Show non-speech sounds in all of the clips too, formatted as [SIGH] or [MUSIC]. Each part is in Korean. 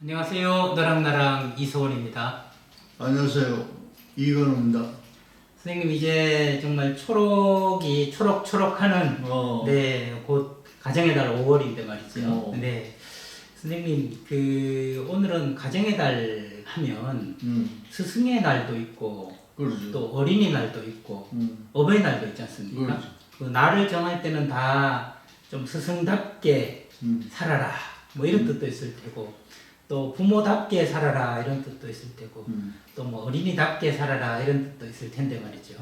안녕하세요. 너랑 나랑 이소원입니다. 안녕하세요. 이건우입니다. 선생님 이제 정말 초록이 초록초록하는 어, 네, 곧 가정의 달 5월인데 말이죠. 어. 네. 선생님 그 오늘은 가정의 달 하면 음, 스승의 날도 있고 그러죠. 또 어린이날도 있고 음, 어버이날도 있지 않습니까? 그렇죠. 그 날을 정할 때는 다 좀 스승답게 음, 살아라 뭐 이런 뜻도 있을 테고 또 부모답게 살아라 이런 뜻도 있을 테고 음, 또뭐 어린이답게 살아라 이런 뜻도 있을 텐데 말이죠.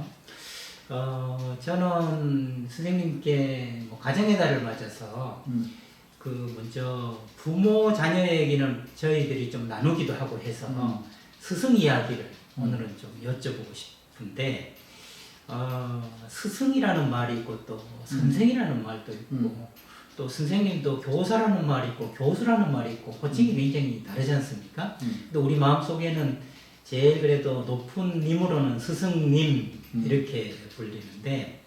어 저는 선생님께 뭐 가정의 달을 맞아서 음, 그 먼저 부모 자녀 얘기는 저희들이 좀 나누기도 하고 해서 음. 스승 이야기를 음. 오늘은 좀 여쭤보고 싶은데 어, 스승이라는 말이 있고 또 선생이라는 말도 있고 음. 또 선생님도 교사라는 말이 있고 교수라는 말이 있고 호칭이 굉장히 다르지 않습니까? 음. 근데 우리 마음속에는 제일 그래도 높은 님으로는 스승님 음. 이렇게 불리는데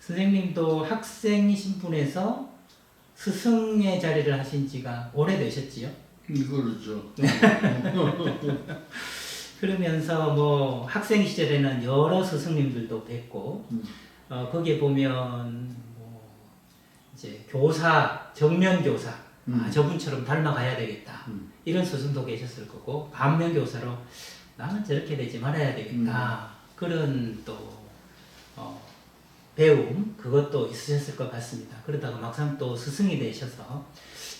선생님도 학생이신 분에서 스승의 자리를 하신 지가 오래되셨지요? 음, 그렇죠. [LAUGHS] 그러면서 뭐 학생 시절에는 여러 스승님들도 뵙고 음, 어, 거기에 보면 뭐 이제 교사 정면 교사 아, 음. 저분처럼 닮아가야 되겠다 음. 이런 스승도 계셨을 거고 반면 교사로 나는 저렇게 되지 말아야 되겠다 그런 또 어, 배움 그것도 있으셨을 것 같습니다. 그러다가 막상 또 스승이 되셔서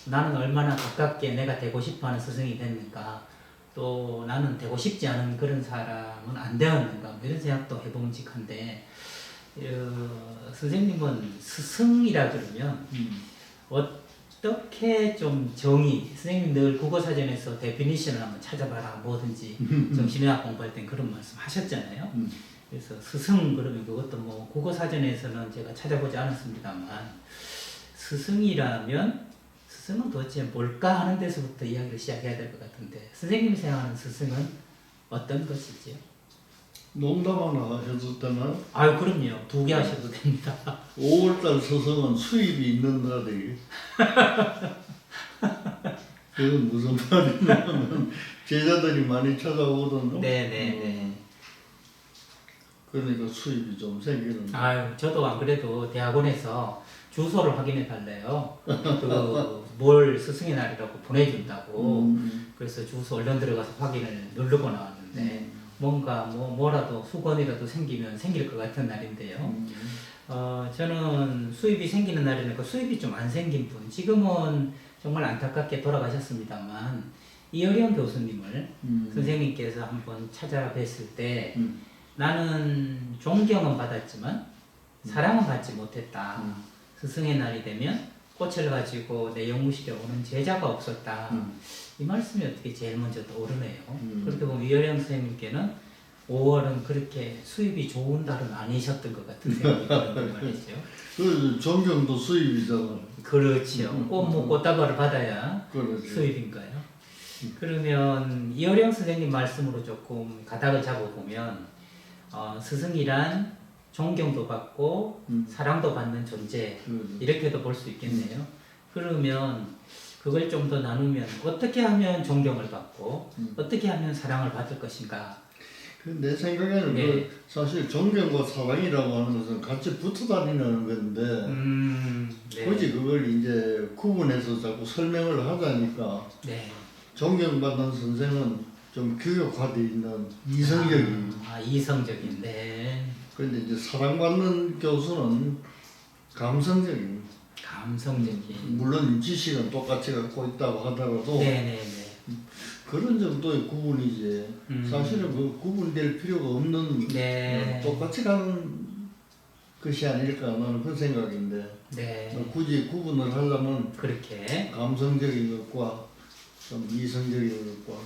나는 얼마나 가깝게 내가 되고 싶어 하는 스승이 됐는가 또 나는 되고 싶지 않은 그런 사람은 안 되었는가 뭐 이런 생각도 해봄직한데 어, 선생님은 스승이라 그러면 음, 어떻게 좀 정의 선생님 늘 국어사전에서 데피니션을 한번 찾아봐라 뭐든지 정신의학 공부할 땐 그런 말씀 하셨잖아요. 음, 그래서 스승 그러면 그것도 뭐 국어사전에서는 제가 찾아보지 않았습니다만 스승이라면 스승은 도대체 뭘까 하는 데서부터 이야기를 시작해야 될 것 같은데 선생님이 생각하는 스승은 어떤 것이지요? 농담 하나 해줄 때는 아유 그럼요. 두 개 하셔도 됩니다. [LAUGHS] 5월달 서성은 수입이 있는 날이 [LAUGHS] 그건 무슨 말이냐면 제자들이 많이 찾아오거든요. 네네네. 음, 그러니까 수입이 좀 생기는. 아유 저도 안 그래도 대학원에서 주소를 확인해 달래요. 그뭘 스승의 날이라고 보내준다고. 음, 그래서 주소 얼른 들어가서 확인을 누르고 나왔는데. 음, 뭔가 뭐 뭐라도 수건이라도 생기면 생길 것 같은 날인데요. 음, 어 저는 수입이 생기는 날에는 그 수입이 좀 안 생긴 분 지금은 정말 안타깝게 돌아가셨습니다만 이어령 교수님을 음, 선생님께서 한번 찾아뵀을 때 음, 나는 존경은 받았지만 사랑은 받지 못했다. 음. 스승의 날이 되면 꽃을 가지고 내 영무실에 오는 제자가 없었다. 음. 이 말씀이 어떻게 제일 먼저 떠오르네요. 음. 그렇게 보면 이어령 선생님께는 5월은 그렇게 수입이 좋은 달은 아니셨던 것 같은 생각이 드는 [LAUGHS] 말이죠. 그 존경도 수입이잖아. 그렇죠. 음. 꼭뭐 꽃다발을 받아야 그러지. 수입인가요? 그러면 이어령 선생님 말씀으로 조금 가닥을 잡아보면 어, 스승이란 존경도 받고 음. 사랑도 받는 존재 그러지. 이렇게도 볼 수 있겠네요. 그러면 그걸 좀 더 나누면 어떻게 하면 존경을 받고 음. 어떻게 하면 사랑을 받을 것인가? 그내 생각에는 네. 그 사실 존경과 사랑이라고 하는 것은 같이 붙어 다니는 건데 음, 네. 굳이 그걸 이제 구분해서 자꾸 설명을 하자니까 네. 존경받는 선생은 좀 교육화돼 있는 이성적인 아, 이성적인. 네. 그런데 이제 사랑받는 교수는 감성적인 감성적인. 물론 지식은 똑같이 갖고 있다고 하더라도 네, 네, 네. 그런 정도의 구분이지 음. 사실은 그 구분될 필요가 없는 네. 똑같이 가는 것이 아닐까 나는 그 생각인데 네. 굳이 구분을 하려면 그렇게. 감성적인 것과 좀 이성적인 것과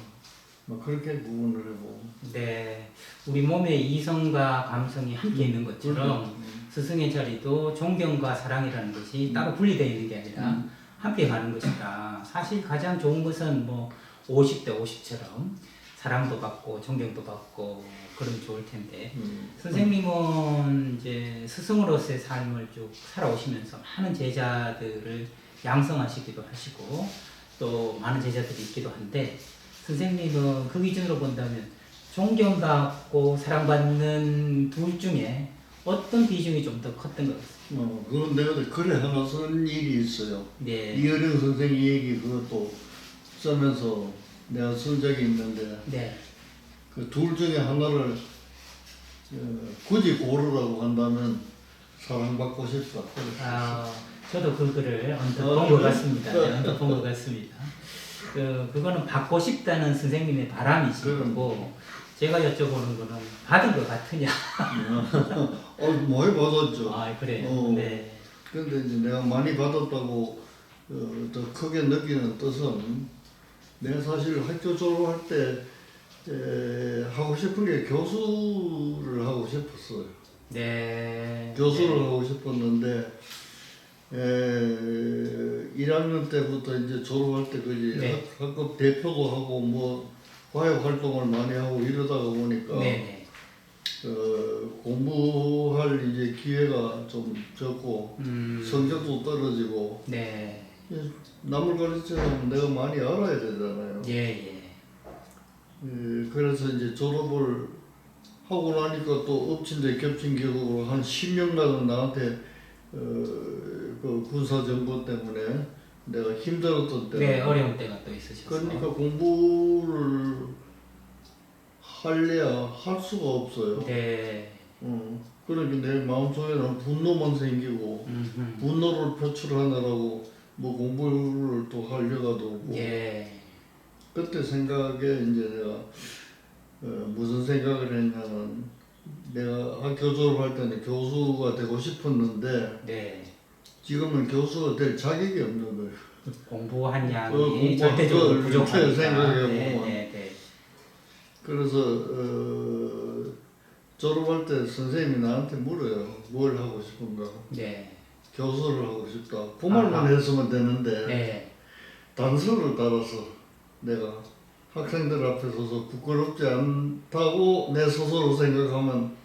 뭐 그렇게 구분을 해보고 네. 우리 몸에 이성과 감성이 함께 있는 것처럼 음. 스승의 자리도 존경과 사랑이라는 것이 따로 분리되어 있는 게 아니라 음. 함께 가는 것이다. 사실 가장 좋은 것은 뭐 50대 50처럼 사랑도 받고 존경도 받고 그러면 좋을 텐데 음. 선생님은 이제 스승으로서의 삶을 쭉 살아오시면서 많은 제자들을 양성하시기도 하시고 또 많은 제자들이 있기도 한데 선생님은 그 기준으로 본다면 존경받고 사랑받는 둘 중에 어떤 비중이 좀 더 컸던 것 같습니다. 어, 그건 내가 하나 쓴 일이 있어요. 네, 이어령 선생 얘기 그것도 쓰면서 내가 쓴 적이 있는데 네, 그 둘 중에 하나를 어, 굳이 고르라고 한다면 사랑받고 싶다. 아, 저도 그 글을 언뜻 어, 본것 그래? 같습니다. 네, 언뜻 본것 [LAUGHS] 같습니다. 그 그거는 받고 싶다는 선생님의 바람이신. 거고 제가 여쭤보는 거는 받은 것 같으냐? 어, 많이 받았죠. 아, 그래요. 어. 네, 근데 이제 내가 많이 받았다고 어, 더 크게 느끼는 뜻은 내가 사실 학교 졸업할 때 에, 하고 싶은 게 교수를 하고 싶었어요. 네, 교수를 네. 하고 싶었는데 에, 1학년 때부터 이제 졸업할 때까지 네. 학- 학급 대표도 하고 뭐 과외 활동을 많이 하고 이러다가 보니까 네, 네. 어, 공부할 이제 기회가 좀 적고 음, 성적도 떨어지고 네, 남을 가르치려면 내가 많이 알아야 되잖아요. 예, 예. 에, 그래서 이제 졸업을 하고 나니까 또 엎친 데 겹친 격으로 한 10년간은 나한테 어, 그 군사정부 때문에 내가 힘들었던 때가 네, 어려운 때가 또 있으셨어요. 그러니까 공부를 할래야 할 수가 없어요. 네, 어, 그러니까 내 마음속에는 분노만 생기고 음, 분노를 표출하느라고 뭐 공부를 또할 여가도 없고 예, 그때 생각에 이제 내가 어, 무슨 생각을 했냐면 내가 학교 졸업할 때는 교수가 되고 싶었는데 네. 지금은 교수가 될 자격이 없는 거예요. 공부한 어, 양이 공부한 절대적으로 걸 부족하니까. 이렇게 생각해 네. 네, 네. 그래서 어, 졸업할 때 선생님이 나한테 물어요. 뭘 하고 싶은가? 네, 교수를 하고 싶다. 그 말만. 했으면 되는데 네, 단서를 따라서 내가 학생들 앞에 서서 부끄럽지 않다고 내 스스로 생각하면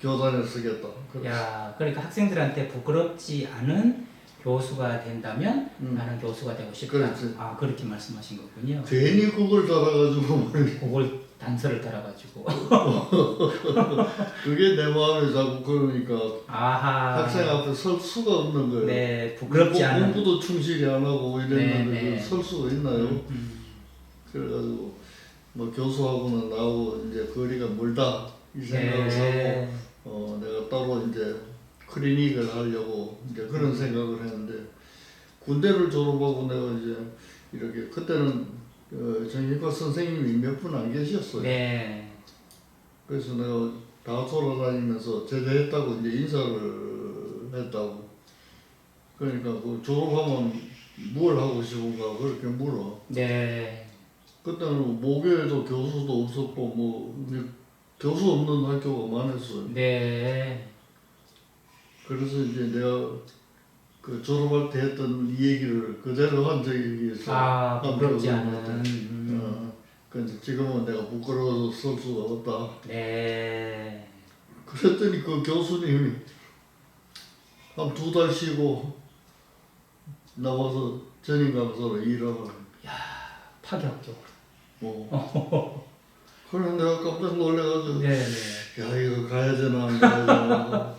교단에 쓰겠다. 그래서 야, 그러니까 학생들한테 부끄럽지 않은 교수가 된다면 음. 나는 교수가 되고 싶다. 그렇지. 아, 그렇게 말씀하신 거군요. 괜히 그걸 말이야. 그걸 단서를 따라가지고. [LAUGHS] 그게 내 마음에 자꾸 그러니까 아하. 학생 앞에 설 수가 없는 거예요. 네, 부끄럽지 않은. 공부도 충실히 안 하고 이랬는데 네, 네. 그설 수가 있나요? 음, 그래가지고 뭐 교수하고는 나하고 이제 거리가 멀다 이 생각을 하고 네. 어 내가 따로 이제 클리닉을 하려고 이제 그런 생각을 했는데 군대를 졸업하고 내가 이제 이렇게 그때는 어, 정신과 선생님이 몇 분 안 계셨어요. 네. 그래서 내가 다 돌아다니면서 제대했다고 이제 인사를 했다고. 그러니까 그 졸업하면 뭘 하고 싶은가 그렇게 물어. 네. 그때는 모교에도 교수도 없었고 뭐 교수 없는 학교가 많았어요. 네. 그래서 이제 내가 그 졸업할 때 했던 이 얘기를 그대로 한 적이 있어. 아, 부끄럽지 한 않은. 음. 어, 근데 지금은 내가 부끄러워서 쓸 수가 없다. 네. 그랬더니 그 교수님이 한 두 달 쉬고 나와서 전임 강사로 일하고 파격적으로. 뭐 그래 내가 깜짝 놀래가지고 네, 네. 야 이거 가야 되나 안 가야 되나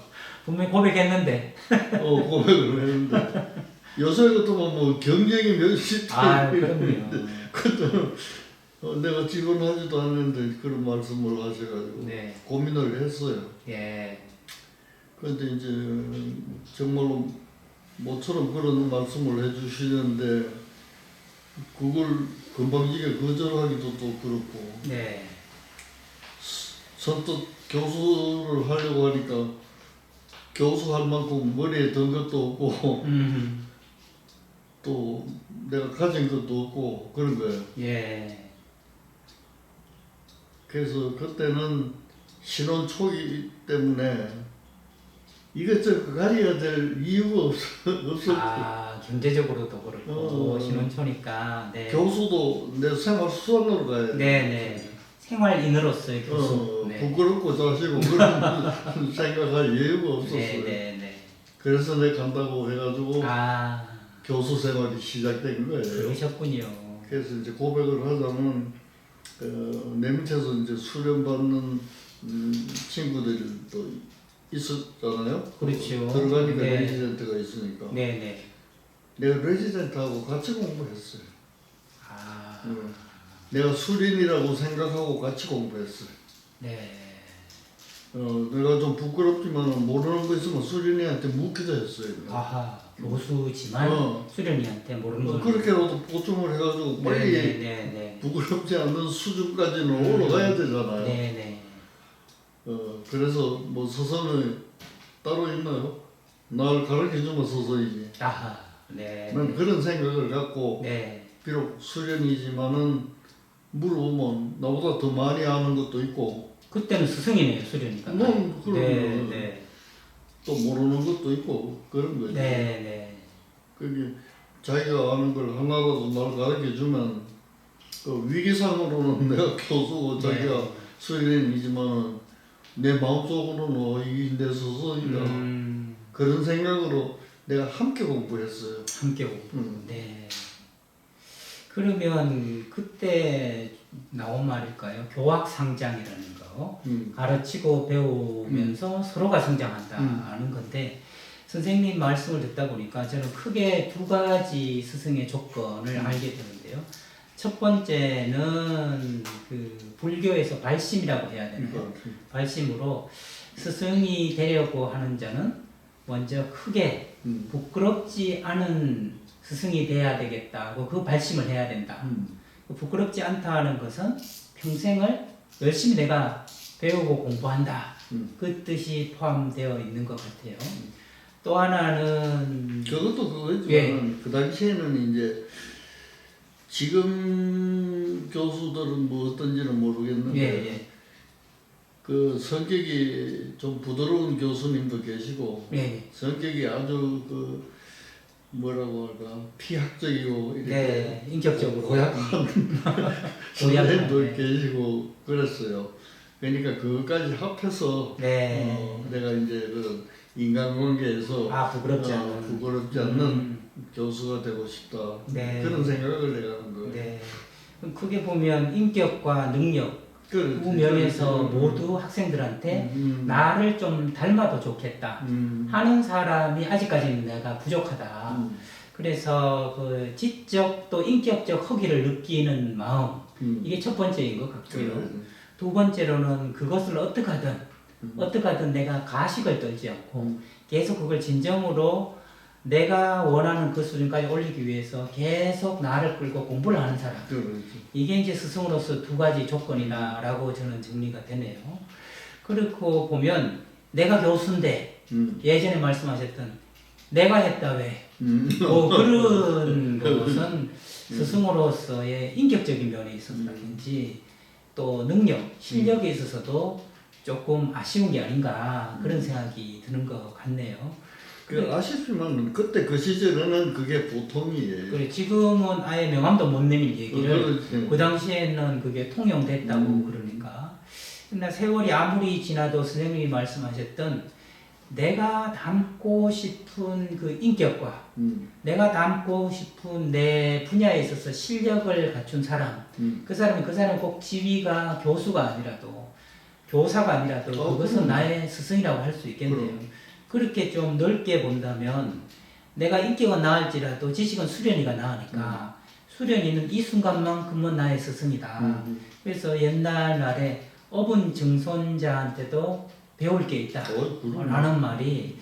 분명히 고백했는데. 어 고백을 했는데 요새 같으면 뭐 경쟁이 몇십 아, 대 그럼요. 그때는 어, 내가 지원하지도 않았는데 그런 말씀을 하셔가지고 네. 고민을 했어요. 예. 그런데 이제 정말로 모처럼 그런 말씀을 해주시는데 그걸 금방지게 거절하기도 또 그렇고 네. 선뜻 교수를 하려고 하니까 교수 할 만큼 머리에 든 것도 없고 음. [LAUGHS] 또 내가 가진 것도 없고 그런 거예요. 예. 그래서 그때는 신혼 초기 때문에 이것저것 가려야 될 이유가 없, 없었고 아, 경제적으로도 그렇고 어. 신혼초니까. 네. 교수도 내 생활 수단으로 가야 돼. 네, 네. 생활인으로서의 교수. 어, 네. 부끄럽고 자시고 그런 [LAUGHS] 생각할 여유가 없었어요. 네, 네, 네. 그래서 내가 간다고 해가지고 아, 교수 생활이 시작된 거예요. 그러셨군요. 그래서 이제 고백을 하자면 어, 내 밑에서 이제 수련 받는 음, 친구들도 있었잖아요. 그렇죠. 들어가니까 네. 레지던트가 있으니까 네 네. 내가 레지던트하고 같이 공부했어요. 아, 음. 내가 수련이라고 생각하고 같이 공부했어요. 네. 어, 내가 좀 부끄럽지만 모르는 거 있으면 수련이한테 묻기도 했어요. 아하, 교수지만 어. 수련이한테 모르는 어, 걸. 그렇게라도 보충을 해가지고 빨리 네 네 네. 부끄럽지 않는 수준까지는 음. 올라가야 되잖아요. 네 네. 어, 그래서 뭐 서선이 따로 있나요? 날 가르쳐주면 서서이지. 아하, 네. 난 그런 생각을 갖고 네. 비록 수련이지만은 물어보면 나보다 더 많이 아는 것도 있고 그때는 스승이네요, 수련이가. 뭐, 그럼요. 네, 네. 또 모르는 것도 있고 그런 거지. 네, 네. 그게 자기가 아는 걸 하나라도 날 가르쳐 주면 그 위기상으로는 내가 교수고 자기가 네. 수련이지만 내 마음속으로는 어, 이게 내 스승이다. 음, 그런 생각으로 내가 함께 공부했어요. 함께 오고. 음. 네. 그러면 그때 나온 말일까요? 교학상장이라는 거. 음. 가르치고 배우면서 서로가 성장한다는 건데 선생님 말씀을 듣다 보니까 저는 크게 두 가지 스승의 조건을 음. 알게 되는데요. 첫 번째는 그 불교에서 발심이라고 해야 되나요? 그러니까 발심으로 스승이 되려고 하는 자는 먼저 크게 음. 부끄럽지 않은 스승이 돼야 되겠다고 그 발심을 해야 된다. 음. 그 부끄럽지 않다는 것은 평생을 열심히 내가 배우고 공부한다. 음. 그 뜻이 포함되어 있는 것 같아요. 또 하나는 그것도 그거지만 예. 그 당시에는 이제 지금 교수들은 뭐 어떤지는 모르겠는데 예, 예. 그 성격이 좀 부드러운 교수님도 계시고 예, 예. 성격이 아주 그 뭐라고 할까 피학적이고 이렇게 네, 인격적으로 고약한 [LAUGHS] 고약한, 선생님도 네. 계시고 그랬어요. 그러니까 그것까지 합해서 네. 어, 내가 이제 그 인간관계에서 아 부끄럽지 어, 않은 부끄럽지 않는 음, 교수가 되고 싶다. 네. 그런 생각을 내가 한 거예요. 네. 그럼 크게 보면 인격과 능력 그렇지. 두 면에서 그렇지. 모두 학생들한테 음, 나를 좀 닮아도 좋겠다 음, 하는 사람이 아직까지는 내가 부족하다. 음, 그래서 그 지적 또 인격적 허기를 느끼는 마음 음. 이게 첫 번째인 것 같고요. 그래. 두 번째로는 그것을 어떻게 하든 음. 어떻게 하든 내가 가식을 떨지 않고 음. 계속 그걸 진정으로 내가 원하는 그 수준까지 올리기 위해서 계속 나를 끌고 공부를 하는 사람. 그렇지. 이게 이제 스승으로서 두 가지 조건이다라고 저는 정리가 되네요. 그렇고 보면 내가 교수인데 음, 예전에 말씀하셨던 내가 했다 왜? 음. 뭐 그런 [LAUGHS] 것은 스승으로서의 인격적인 면에 있어서라든지 또 능력, 실력에 있어서도 조금 아쉬운 게 아닌가 그런 생각이 드는 것 같네요. 그 아쉽지만 그때 그 시절에는 그게 보통이에요. 그래 지금은 아예 명함도 못 내밀 얘기를 그렇지. 그 당시에는 그게 통용됐다고 음. 그러니까. 근데 세월이 아무리 지나도 선생님이 말씀하셨던 내가 담고 싶은 그 인격과 음, 내가 담고 싶은 내 분야에 있어서 실력을 갖춘 사람, 음. 그 사람이 그 사람 꼭 지위가 교수가 아니라도 교사가 아니라도 어, 그것은 그럼. 나의 스승이라고 할 수 있겠네요. 그럼. 그렇게 좀 넓게 본다면 내가 인격은 나을지라도 지식은 수련이가 나으니까 수련이는 이 순간만큼은 나의 스승이다. 음. 그래서 옛날 날에 어분 증손자한테도 배울 게 있다. 어. 라는 말이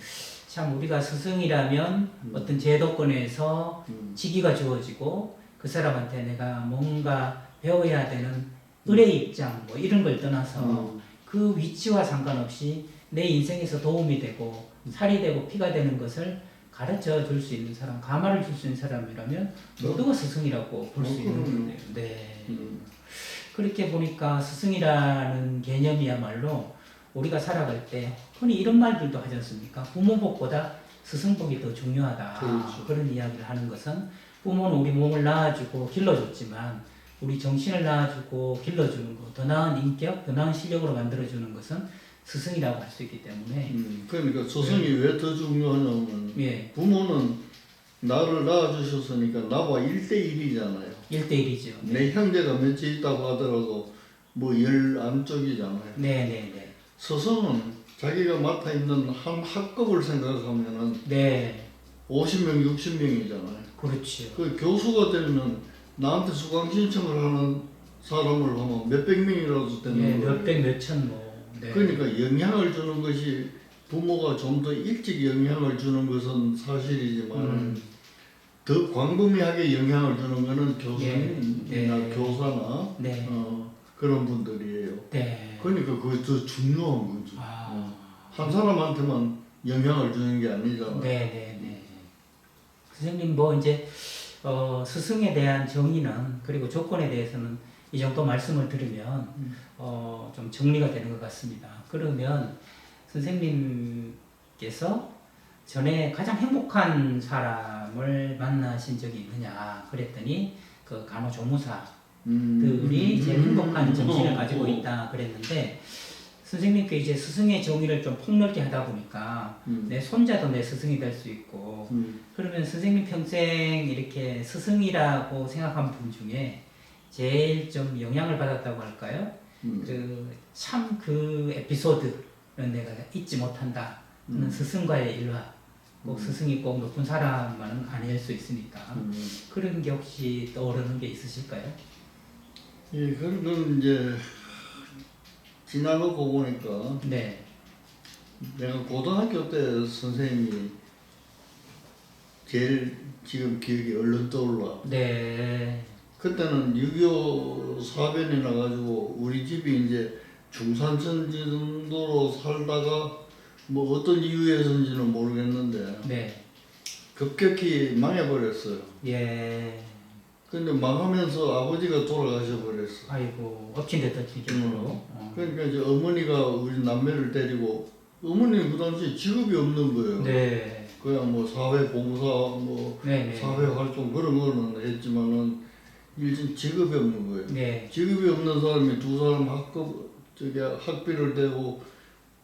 참 우리가 스승이라면 음. 어떤 제도권에서 음. 직위가 주어지고 그 사람한테 내가 뭔가 배워야 되는 의뢰 입장 뭐 이런 걸 떠나서 음. 그 위치와 상관없이 내 인생에서 도움이 되고 살이 되고 피가 되는 것을 가르쳐 줄 수 있는 사람, 가마를 줄 수 있는 사람이라면 모두가 스승이라고 볼수 어, 있는. 건데요. 네. 음. 그렇게 보니까 스승이라는 개념이야말로 우리가 살아갈 때 흔히 이런 말들도 하지 않습니까? 부모복보다 스승복이 더 중요하다. 그렇죠. 그런 이야기를 하는 것은 부모는 우리 몸을 낳아주고 길러줬지만 우리 정신을 낳아주고 길러주는 것, 더 나은 인격, 더 나은 실력으로 만들어주는 것은 스승이라고 할 수 있기 때문에 음. 그러니까 스승이 왜 더 중요하냐면 예, 부모는 나를 낳아주셨으니까 나와 1대1이잖아요. 1대1이죠. 내 형제가 몇째 있다고 하더라도 뭐 열 안쪽이잖아요. 네 네 네. 스승은 자기가 맡아 있는 한 학급을 생각하면은 네. 50명, 60명이잖아요. 그렇죠. 그 교수가 되면 나한테 수강 신청을 하는 사람을 하면 몇백 명이라도 되는 네, 거예요. 몇백 몇천 뭐. 네. 그러니까 영향을 주는 것이 부모가 좀 더 일찍 영향을 주는 것은 사실이지만 음, 더 광범위하게 영향을 주는 것은 교수님이나 예, 네. 교사나 네. 어, 그런 분들이에요. 네. 그러니까 그게 더 중요한 거지. 아. 한 사람한테만 영향을 주는 게 아니잖아. 네네 네. 선생님 뭐 이제 어, 스승에 대한 정의는 그리고 조건에 대해서는 이 정도 말씀을 들으면 어, 좀 정리가 되는 것 같습니다. 그러면 선생님께서 전에 가장 행복한 사람을 만나신 적이 있느냐 그랬더니 그 간호조무사들이 음. 제일 행복한 정신을 어, 가지고 어. 있다 그랬는데 선생님께 이제 스승의 정의를 좀 폭넓게 하다 보니까 음. 내 손자도 내 스승이 될 수 있고 음. 그러면 선생님 평생 이렇게 스승이라고 생각한 분 중에 제일 좀 영향을 받았다고 할까요? 음. 그참 그 에피소드는 내가 잊지 못한다. 는 음. 스승과의 일화. 꼭 음. 스승이 꼭 높은 사람만은 아닐 수 있으니까 음. 그런 게 혹시 떠오르는 게 있으실까요? 예, 그런 건 이제 지나고 보니까 네, 내가 고등학교 때 선생님이 제일 지금 기억이 얼른 떠올라. 네, 그때는 6.25 사변이 나가지고 우리 집이 이제 중산층 정도로 살다가 뭐 어떤 이유에서인지는 모르겠는데 네, 급격히 망해버렸어요. 예. 근데 망하면서 아버지가 돌아가셔 버렸어. 아이고 엎친 데 덮친 격으로. 어. 그러니까 이제 어머니가 우리 남매를 데리고 어머니 그 당시에 직업이 없는 거예요. 네, 그냥 뭐 사회 봉사 뭐 네, 네. 사회 활동 그런 거는 했지만은 일진 직업이 없는 거예요. 네, 직업이 없는 사람이 두 사람 학급 저기 학비를 대고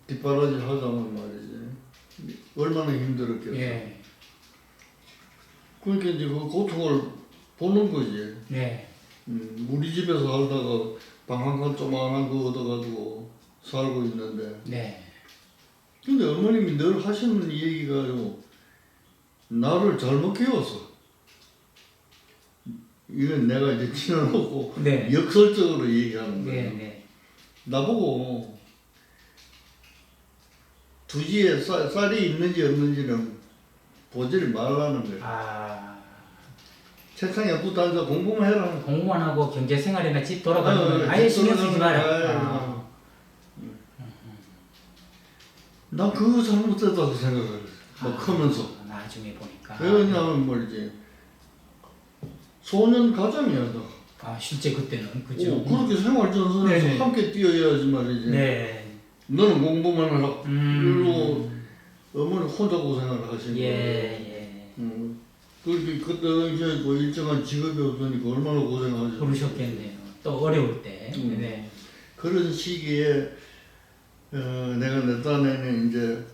뒷바라지 하자면 말이지. 얼마나 힘들었겠어. 예, 그러니까 이제 그 고통을 보는 거지. 네, 음, 우리 집에서 살다가 방 한 칸 조그만한 거 얻어가지고 살고 있는데. 네, 근데 어머님이 늘 하시는 얘기가요 나를 잘못 키웠어 이건 내가 이제 지어놓고 네, 역설적으로 얘기하는 네, 거예요. 네, 나보고 두지에 쌀, 쌀이 있는지 없는지는 보지를 말라는 거예요. 아. 책상에 붙어 앉아 공부만 해라. 공무원 하고 경제 생활이나 집 어, 돌아가면 아예 집 신경 쓰지 마라. 돌아가면 아, 난 그거 잘못됐다고 생각을 했어 뭐 아, 크면서. 나중에 보니까. 왜냐하면 뭐지 소년 가정이야 너. 아 실제 그때는 그죠. 오, 그렇게 생활 전선에서 네네. 함께 뛰어야지 말이지 네. 너는 공부만 하라 음. 어머니 혼자 고생을 하신 예, 거예요 예. 음. 그렇게 그때 당시에 뭐 일정한 직업이 없으니까 얼마나 고생하셨어요 그러셨겠네요. 또 어려울 때. 음. 네. 그런 시기에 어, 내가 내 딴에는 이제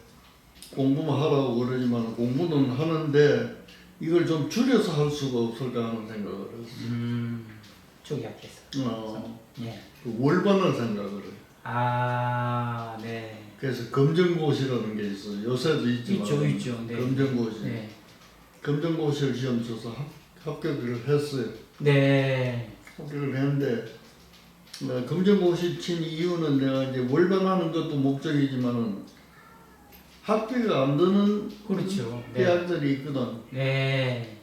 공부만 하라고 그러지만 공부는 하는데 이걸 좀 줄여서 할 수가 없을까 하는 생각을 했어. 음. 쪽이 약해서. 어, 예. 그 월반을 생각을 해. 아, 네. 그래서 검정고시라는 게 있어. 요새도 있지만 있죠, 있죠. 네. 검정고시. 네. 검정고시를 시험 쳐서 합, 합격을 했어요. 네. 합격을 했는데 어, 검정고시 친 이유는 내가 이제 월반하는 것도 목적이지만은 학비가 안 드는 그렇죠. 네. 대학들이 있거든. 네.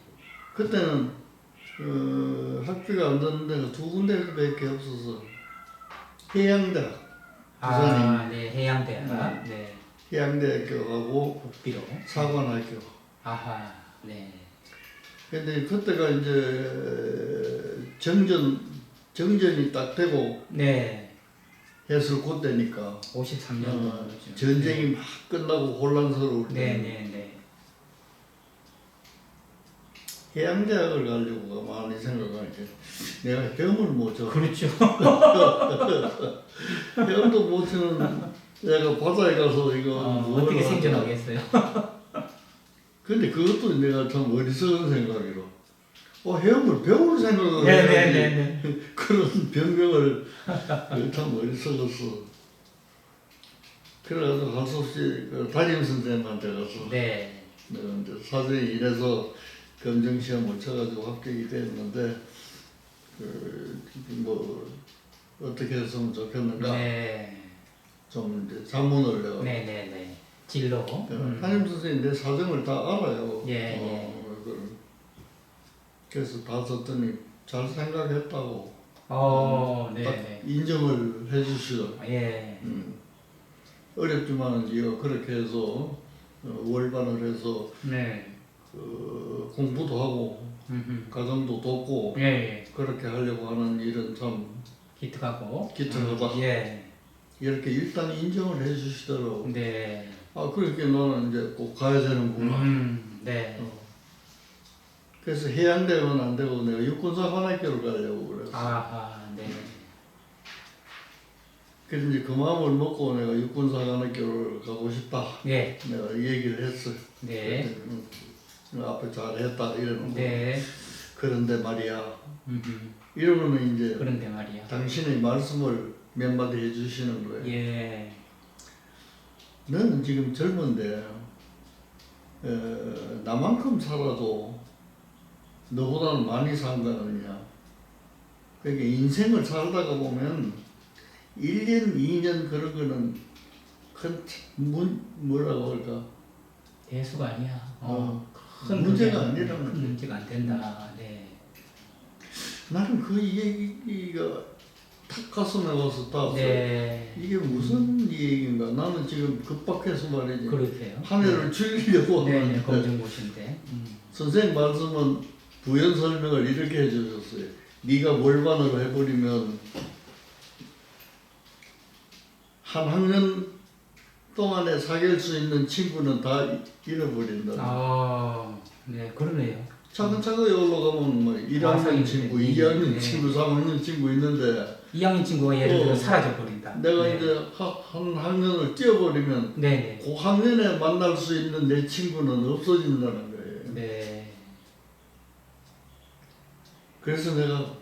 그때는 어, 학비가 안 드는 데가 두 군데밖에 없어서 해양대학, 아, 네. 해양대학. 네. 해양대학교하고 국비로. 사관학교. 아하. 네. 근데 그때가 이제 정전 정전이 딱 되고 네. 했을 그때니까 53년. 어, 전쟁이 막 끝나고 혼란스러울 때 네, 네, 네. 해양대학을 가려고 많이 생각하니까 내가 헤엄을 못 쳐. 그렇죠. [LAUGHS] 헤엄도 못 치는 내가 바다에 가서 이거 어, 뭘 어떻게. 생존하겠어요? 근데 그것도 내가 참 어리석은 생각이로. 어, 헤엄을 배울 생각을 네, 해야지. 네, 네, 네. [LAUGHS] 그런 변명을 참 어리석었어. 그래가지고 할 수 없이 그 담임 선생님한테 가서 네. 내가 이제 사정이 이래서 검정 시험을 쳐가지고 합격이 됐는데 그 뭐 어떻게 했으면 좋겠는가 네. 좀 이제 자문을 내가 네, 네, 네. 진로. 음. 담임 선생님 내 사정을 다 알아요. 예, 어, 그걸. 그래서 다 썼더니 잘 생각했다고 어, 네, 딱 네. 인정을 해주시더. 예. 음. 어렵지만 네가 그렇게 해서 어, 월반을 해서 네. 어, 공부도 하고 음흠. 가정도 돕고 예, 예. 그렇게 하려고 하는 일은 참 기특하고. 기특하다. 음, 예. 이렇게 일단 인정을 해주시더라고. 네. 아 그렇게 너는 이제 꼭 가야 되는구나. 음, 네. 어. 그래서 해양대는 안 되고 내가 육군사관학교를 가려고 그랬어. 아하, 네. 그래서 이제 그 마음을 먹고 내가 육군사관학교를 가고 싶다. 예. 내가 얘기를 했어. 네. 그랬더니, 응, 앞에 잘했다 이러는 거. 네. 그런데 말이야. 음흠. 이러면은 이제 그런데 말이야. 당신의 말씀을 몇 마디 해주시는 거예요. 예. 너는 지금 젊은데 어, 나만큼 살아도 너보다는 많이 산거 아니냐. 그러니까 인생을 살다가 보면 1년, 2년 그런 거는 큰 문, 뭐라고 할까. 대수가 아니야. 어. 어, 큰 문제가 문제, 아니라는 큰 문제가 안 된다. 네. 나는 그 얘기가 탁 가슴에 와서 닿았어요. 네. 이게 무슨 얘기인가. 나는 지금 급박해서 말이지. 그러세요. 한 해를 줄이려고 네, 네, 하는데 검정고시인데. 음. 선생님 말씀은 부연 설명을 이렇게 해주셨어요. 네가 몰반으로 해버리면 한 학년 동안에 사귈 수 있는 친구는 다 잃어버린다. 아, 네, 그러네요. 차근차근히 올라가면 뭐 1학년 와상이 친구, 네. 2학년 네. 친구, 3학년 친구 있는데 2학년 친구가 예를 들어 어. 사라져 버린다. 내가 네. 이제 하- 한 학년을 뛰어버리면 네, 네. 그 학년에 만날 수 있는 내 친구는 없어진다는 거예요. 네. 그래서 내가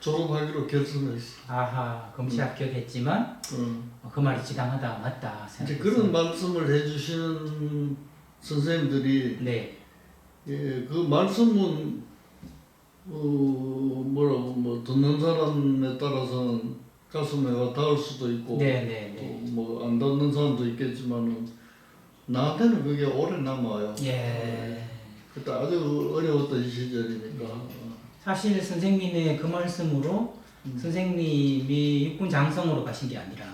졸업하기로 결심했어. 아하, 검시 합격했지만 어. 어, 그 말이 지당하다 맞다 이제 생각했어요. 그런 말씀을 해주시는 선생님들이 네. 예, 그 말씀은 어, 뭐라고 뭐 듣는 사람에 따라서는 가슴에 와 닿을 수도 있고 네, 네, 네. 뭐안 듣는 사람도 있겠지만은 나한테는 그게 오래 남아요. 예. 그때 아주 어려웠던 시절이니까. 사실 선생님의 그 말씀으로 음. 선생님이 육군 장성으로 가신 게 아니라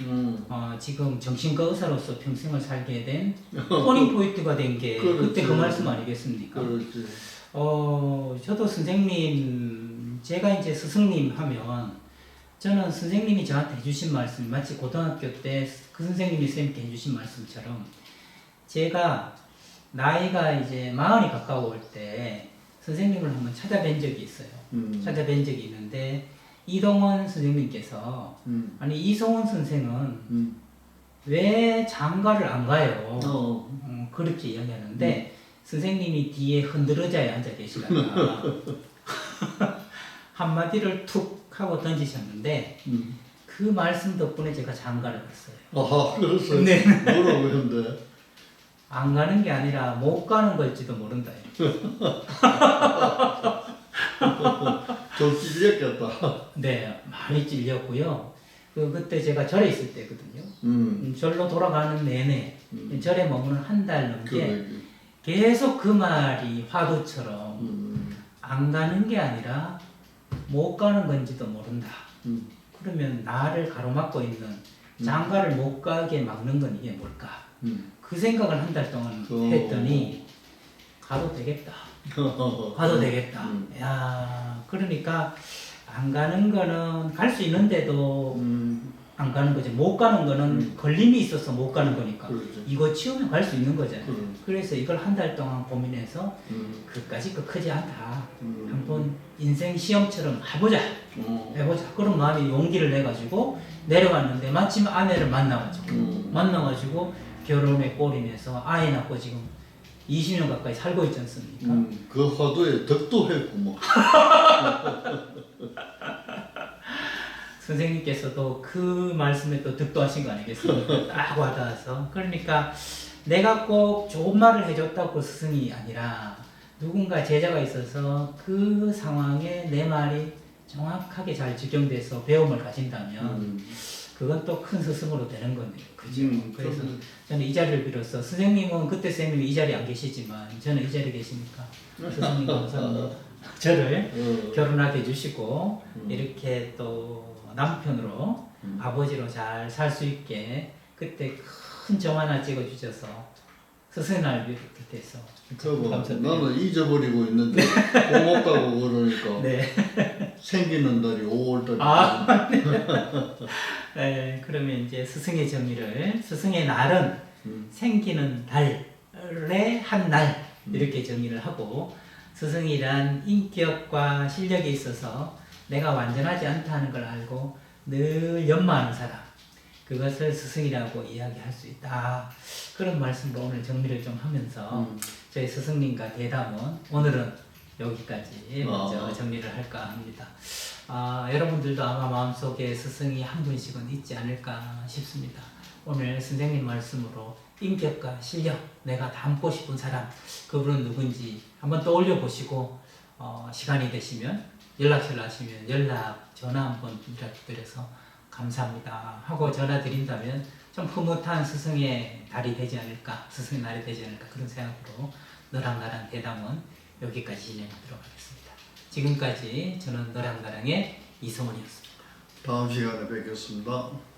음. 어, 지금 정신과 의사로서 평생을 살게 된 [LAUGHS] 터닝 포인트가 된 게. 그때 그 말씀 아니겠습니까? 그렇지. 어, 저도 선생님, 제가 이제 스승님 하면 저는 선생님이 저한테 해주신 말씀, 마치 고등학교 때 그 선생님이 선생님께 해주신 말씀처럼 제가 나이가 이제 마흔이 가까워올 때 선생님을 한번 찾아뵌 적이 있어요. 음. 찾아뵌 적이 있는데 이동원 선생님께서 음. 아니 이성원 선생은 음. 왜 장가를 안 가요? 어. 음, 그렇게 이야기하는데 선생님이 뒤에 흔들어자에 앉아 계시다가 [LAUGHS] [LAUGHS] 한마디를 툭 하고 던지셨는데 음. 그 말씀 덕분에 제가 장가를 갔어요. 아하, 그랬어요. 네. 뭐라고 했는데? 안 가는 게 아니라 못 가는 걸지도 모른다. [LAUGHS] 좀 찔렸겠다. 네, 많이 찔렸고요. 그 그때 제가 절에 있을 때거든요. 음. 음, 절로 돌아가는 내내 음. 절에 머무는 한 달 넘게 그래. 계속 그 말이 화두처럼 음. 안 가는 게 아니라 못 가는 건지도 모른다. 음. 그러면 나를 가로막고 있는 장가를 못 가게 막는 건 이게 뭘까? 음. 그 생각을 한 달 동안 어. 했더니 가도 되겠다. [LAUGHS] 가도 되겠다. 음. 야, 그러니까 안 가는 거는 갈 수 있는데도 음. 안 가는 거지. 못 가는 거는 음. 걸림이 있어서 못 가는 거니까. 그렇지. 이거 치우면 갈 수 있는 거잖아요. 그럼. 그래서 이걸 한 달 동안 고민해서 음. 그까지 그 크지 않다. 음. 한번 인생 시험처럼 해보자. 어. 해보자. 그런 마음이 용기를 내가지고 내려왔는데 마침 아내를 만나가지고 음. 만나가지고 결혼에 꼬리내서 아이 낳고 지금 20년 가까이 살고 있지 않습니까? 음, 그 화두에 덕도 했구먼. 선생님께서도 그 말씀에 또 득도하신 거 아니겠습니까? 딱 와닿아서. 그러니까 내가 꼭 좋은 말을 해줬다고 스승이 아니라 누군가 제자가 있어서 그 상황에 내 말이 정확하게 잘 적용돼서 배움을 가진다면 음. 그건 또 큰 스승으로 되는 거네요. 그죠? 음, 그래서 저는 이 자리를 빌어서 선생님은 그때 선생님이 이 자리에 안 계시지만 저는 이 자리에 계시니까 스승님 감사합니다. [LAUGHS] 저를 어, 결혼하게 해주시고 음. 이렇게 또 남편으로 음. 아버지로 잘 살 수 있게 그때 큰 점 하나 찍어주셔서 스승의 날 감사드립니다. 나는 잊어버리고 있는데 고맙다고 그러니까 [LAUGHS] 네. 생기는 달이 5월달이 아. 네, 그러면 이제 스승의 정의를 스승의 날은 음. 생기는 달의 한 날 이렇게 정의를 하고 스승이란 인격과 실력에 있어서 내가 완전하지 않다는 걸 알고 늘 연마하는 사람 그것을 스승이라고 이야기할 수 있다 그런 말씀으로 오늘 정리를 좀 하면서 음. 저희 스승님과 대담은 오늘은 여기까지 먼저 아. 정리를 할까 합니다. 아, 여러분들도 아마 마음속에 스승이 한 분씩은 있지 않을까 싶습니다. 오늘 선생님 말씀으로 인격과 실력, 내가 닮고 싶은 사람, 그분은 누군지 한번 떠올려 보시고 어, 시간이 되시면 연락처를 하시면 연락, 전화 한번 드려서 감사합니다 하고 전화 드린다면 좀 흐뭇한 스승의 달이 되지 않을까, 스승의 날이 되지 않을까 그런 생각으로 너랑 나랑 대담은 여기까지 진행하도록 하겠습니다. 지금까지 저는 너랑 나랑의 이성원이었습니다. 다음 시간에 뵙겠습니다.